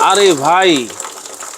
আরে ভাই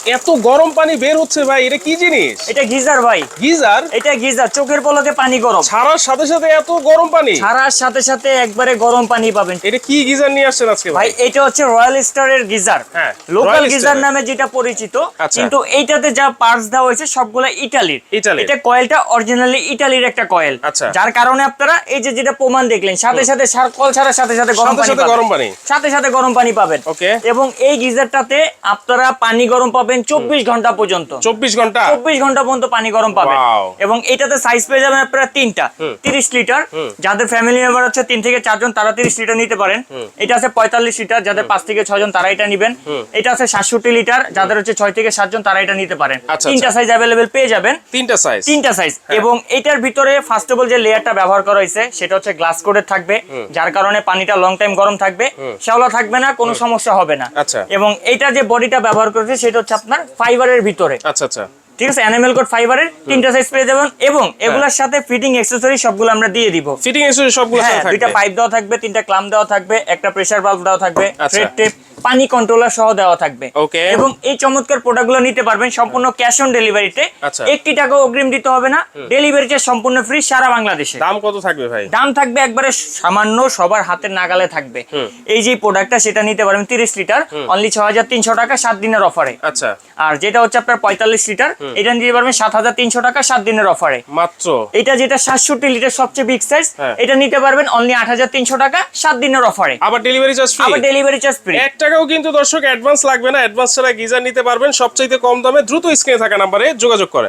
এত গরম পানি বের হচ্ছে ভাই এটা কি জিনিস? এটা গিজার ভাই। গিজার? এটা গিজার চোখের পলকে পানি গরম। ছাড়ার সাথে সাথে এত গরম পানি? ছাড়ার সাথে সাথে একবারে গরম পানি পাবেন। এটা কি গিজার নিয়ে আসছেন আজকে ভাই? এটা হচ্ছে রয়্যাল স্টারের গিজার। হ্যাঁ, লোকাল গিজার নামে যেটা পরিচিত আচ্ছা। কিন্তু এইটাতে যা পার্টস দেওয়া হয়েছে সবগুলো ইটালির ইটালির। এটা কয়েলটা অরিজিনালি ইটালির একটা কয়েল আচ্ছা। যার কারণে আপনারা এই যে যেটা প্রমাণ দেখলেন সাথে সাথে সার- কল ছাড়ার সাথে সাথে গরম পানি গরম পানি। সাথে সাথে গরম পানি পাবেন। ওকে। এবং এই গিজারটাতে আপনারা পানি গরম পাবেন চব্বিশ ঘণ্টা পর্যন্ত। চব্বিশ ঘণ্টা? চব্বিশ ঘণ্টা পর্যন্ত পানি গরম পাবেন। এবং এটাতে সাইজ পেয়ে যাবেন আপনারা তিনটা। তিরিশ লিটার যাদের ফ্যামিলি মেম্বার হচ্ছে তিন থেকে চারজন তারা তিরিশ লিটার নিতে পারেন। এটা আছে পঁয়তাল্লিশ লিটার যাদের পাঁচ থেকে ছয়জন তারা এটা নিবেন। এটা আছে সাতষট্টি লিটার যাদের হচ্ছে ছয় থেকে সাতজন তারা এটা নিতে পারেন। আচ্ছা, তিনটা আচ্ছা। সাইজ অ্যাভেলেবেল পেয়ে যাবেন। তিনটা সাইজ তিনটা সাইজ এবং এটার ভিতরে ফার্স্ট অফ অল যে লেয়ারটা ব্যবহার করা হয়েছে সেটা হচ্ছে গ্লাস কোডের থাকবে। যার কারণে পানিটা লং টাইম গরম থাকবে। শ্যাওলা থাকবে না কোনো সমস্যা হবে না। আচ্ছা। এবং এটা যে বডিটা ব্যবহার করেছে সেটা হচ্ছে আপনার ফাইবারের ভিতরে। আচ্ছা আচ্ছা। ঠিক আছে? অ্যানিমেল কোড ফাইবারের তিনটা সাইজ পেয়ে যাবেন এবং এগুলোর সাথে ফিটিং অ্যাকসেসরি সবগুলো আমরা দিয়ে দিব। ফিটিং এসে সবগুলো হ্যাঁ দুইটা পাইপ দেওয়া থাকবে তিনটা ক্লাম দেওয়া থাকবে একটা প্রেসার বাল্ব দেওয়া থাকবে আচ্ছা। থ্রেড টেপ পানি কন্ট্রোলার সহ দেওয়া থাকবে। এবং এই চমৎকার প্রোডাক্টগুলো নিতে পারবেন সম্পূর্ণ ক্যাশ অন ডেলিভারিতে। একটি টাকাও অগ্রিম দিতে হবে না। ডেলিভারি চার্জ সম্পূর্ণ ফ্রি সারা বাংলাদেশে। দাম কত থাকবে ভাই? দাম থাকবে একবারে সামান্য সবার হাতের নাগালে থাকবে। এই যে প্রোডাক্টটা সেটা নিতে পারবেন তিরিশ লিটার অনলি ছ হাজার তিনশো টাকা সাত দিনের অফারে আচ্ছা। আর যেটা হচ্ছে আপনার পঁয়তাল্লিশ লিটার এটা নিতে পারবেন সাত হাজার তিনশো টাকা সাত দিনের অফারে মাত্র? এটা যেটা সাতষট্টি লিটার সবচেয়ে বিগ সাইজ হ্যাঁ। এটা নিতে পারবেন অনলি আট হাজার তিনশো টাকা সাত দিনের অফারে আবার ডেলিভারি চার্জ ফ্রি আবার ডেলিভারি চার্জ ফ্রি এক টাকাও কিন্তু দর্শক অ্যাডভান্স লাগবে না। অ্যাডভান্স ছাড়া গিজার নিতে পারবেন। সবচাইতে কম দামে দ্রুত স্ক্রিনে থাকা নাম্বারে যোগাযোগ করেন।